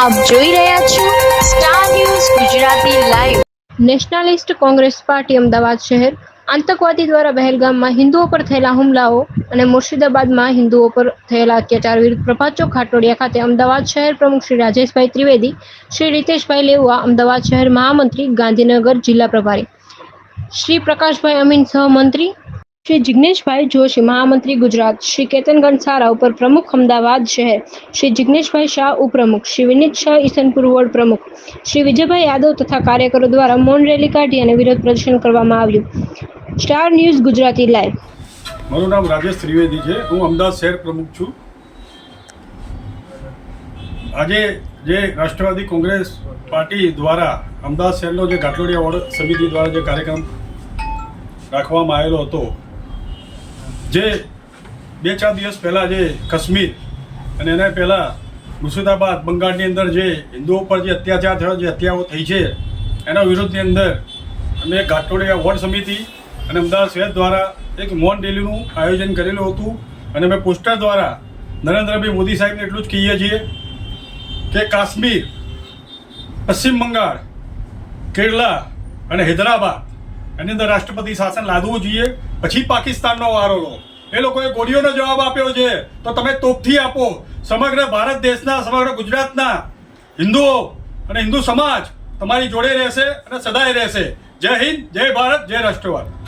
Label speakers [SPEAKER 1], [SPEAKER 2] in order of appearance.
[SPEAKER 1] આપ જોઈ રહ્યા છો star news Gujarati live
[SPEAKER 2] Nationalist Congress Party Ahmedabad શહેર આતંકવાદી દ્વારા પહેલગામમાં હિન્દુઓ પર થયેલા હુમલાઓ અને મુર્શિદાબાદમાં હિન્દુઓ પર થયેલા અત્યાચાર વિરુદ્ધ પ્રભાત ચોક ખાટોડિયા ખાતે અમદાવાદ શહેર પ્રમુખ શ્રી રાજેશભાઈ ત્રિવેદી, શ્રી રીતેશભાઈ લેવા અમદાવાદ શહેર મહામંત્રી, ગાંધીનગર જિલ્લા પ્રભારી. શ્રી પ્રકાશભાઈ અમીન સહમંત્રી શ્રી જિગ્નેશભાઈ જોશી, મહામંત્રી ગુજરાત. શ્રી કેતન ગણસારા ઉપર પ્રમુખ અમદાવાદ શહેર. શ્રી જિગ્નેશભાઈ શાહ ઉપપ્રમુખ. શ્રી વિનીત શાહ ઈસનપુર વોર્ડ પ્રમુખ. શ્રી વિજયભાઈ યાદવ તથા કાર્યકરો દ્વારા મૌન રેલી કાઢી અને વિરોધ પ્રદર્શન કરવામાં આવ્યું. Star news Gujarati live.
[SPEAKER 3] મારું નામ રાજેશ ત્રિવેદી છે. હું અમદાવાદ શહેર પ્રમુખ છું. આજે જે રાષ્ટ્રવાદી કોંગ્રેસ પાર્ટી દ્વારા અમદાવાદ શહેરનો જે ઘાટલોડિયા વોર્ડ સમિતિ દ્વારા જે કાર્યક્રમ રાખવામાં આવેલો હતો જે બે ચાર દિવસ પહેલાં જે કાશ્મીર અને એના પહેલાં મુર્શિદાબાદ, બંગાળની અંદર જે હિન્દુઓ પર જે અત્યાચાર થયો, જે હત્યાઓ થઈ છે, એના વિરોધની અંદર અમે ઘાટોડિયા વોર્ડ સમિતિ અને અમદાવાદ શહેર દ્વારા એક મૌન રેલીનું આયોજન કરેલું હતું અને અમે પોસ્ટર દ્વારા નરેન્દ્રભાઈ મોદી સાહેબને એટલું જ કહીએ છીએ કે કાશ્મીર, પશ્ચિમ બંગાળ, કેરલા અને હૈદરાબાદ એની અંદર રાષ્ટ્રપતિ શાસન લાદવું જોઈએ, પછી પાકિસ્તાનનો વારો લો. એ લોકોએ ગોળીઓનો જવાબ આપ્યો છે. તો તમે તોપથી આપો. સમગ્ર ભારત દેશના, સમગ્ર ગુજરાતના હિન્દુઓ અને હિન્દુ સમાજ તમારી જોડે રહેશે અને સદાય રહેશે. જય હિન્દ, જય ભારત, જય રાષ્ટ્રવાદ.